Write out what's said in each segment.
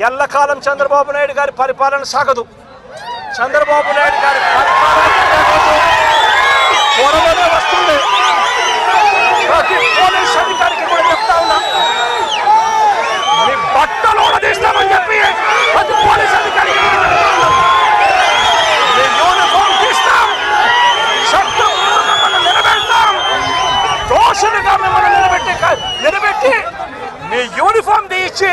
ఎల్లకాలం చంద్రబాబు నాయుడు గారి పరిపాలన సాగదు. చంద్రబాబు నాయుడు గారి పరిపాలన త్వరలోనే వస్తుంది. ప్రతి పోలీస్ అధికారికి కూడా చెప్తా ఉన్నా. మీ బట్టలు ఊడదీస్తామని చెప్పి ప్రతి పోలీస్ అధికారికి కూడా చెప్తా ఉన్నా. మీ యూనిఫామ్ తీస్తాం. చట్టం నిలబెడతాం. దోషులుగా మిమ్మల్ని నిలబెట్టి నిలబెట్టి మీ యూనిఫామ్ తీయించి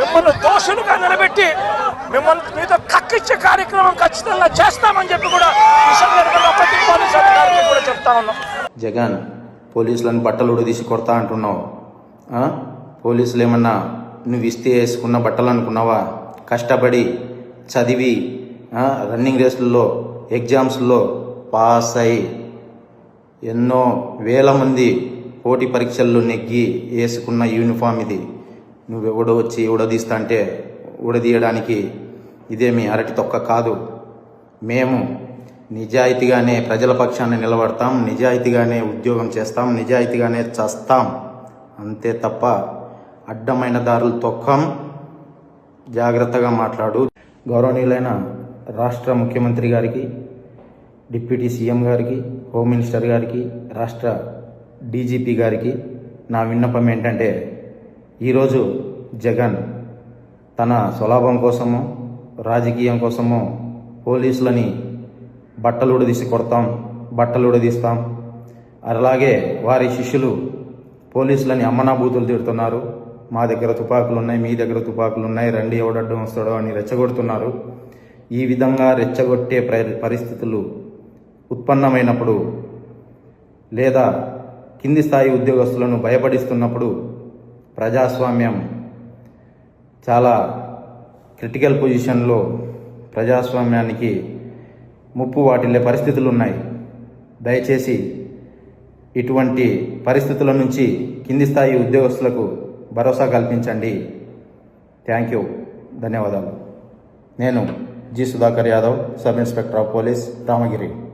మిమ్మల్ని దోషులుగా నిలబెట్టి మిమ్మల్ని మీతో కక్కిచ్చే కార్యక్రమం ఖచ్చితంగా చేస్తామని చెప్పి కూడా ఈ కూడా చెప్తా ఉన్నాం. జగన్ పోలీసులను బట్టలు ఉడదీసి కొడతా అంటున్నావు. పోలీసులు ఏమన్నా నువ్వు ఇస్తే వేసుకున్న బట్టలు అనుకున్నావా? కష్టపడి చదివి రన్నింగ్ రేసుల్లో ఎగ్జామ్స్లో పాస్ అయి ఎన్నో వేల మంది పోటీ పరీక్షల్లో నెగ్గి వేసుకున్న యూనిఫామ్ ఇది. నువ్వెవడో వచ్చి ఉడదీస్తా అంటే ఉడదీయడానికి ఇదేమి అరటి తొక్క కాదు. మేము నిజాయితీగానే ప్రజల పక్షాన్ని నిలబడతాం నిజాయితీగానే ఉద్యోగం చేస్తాం నిజాయితీగానే చస్తాం. అంతే తప్ప అడ్డమైన దారులు తొక్కం జాగ్రత్తగా మాట్లాడు. గౌరవనీయులైన రాష్ట్ర ముఖ్యమంత్రి గారికి డిప్యూటీ సీఎం గారికి హోమ్ మినిస్టర్ గారికి రాష్ట్ర డీజీపీ గారికి నా విన్నపం ఏంటంటే ఈరోజు జగన్ తన స్వలాభం కోసమో రాజకీయం కోసమో పోలీసులని బట్టలు ఉడదీసి కొడతాం బట్టలు ఉడదీస్తాం అలాగే వారి శిష్యులు పోలీసులని అమ్మనాభూతులు తిడుతున్నారు. మా దగ్గర తుపాకులు ఉన్నాయి మీ దగ్గర తుపాకులు ఉన్నాయి రండి ఎవడడ్డం వస్తాడో అని రెచ్చగొడుతున్నారు. ఈ విధంగా రెచ్చగొట్టే ప్ర- పరిస్థితులు ఉత్పన్నమైనప్పుడు లేదా కింది స్థాయి ఉద్యోగస్తులను భయపడిస్తున్నప్పుడు ప్రజాస్వామ్యం చాలా క్రిటికల్ పొజిషన్లో ప్రజాస్వామ్యానికి ముప్పు వాటిల్లే పరిస్థితులు ఉన్నాయి దయచేసి ఇటువంటి పరిస్థితుల నుంచి కింది స్థాయి ఉద్యోగస్తులకు భరోసా కల్పించండి. Thank you. ధన్యవాదాలు. నేను G Sudhakar Yadav sub inspector of police Ramagiri.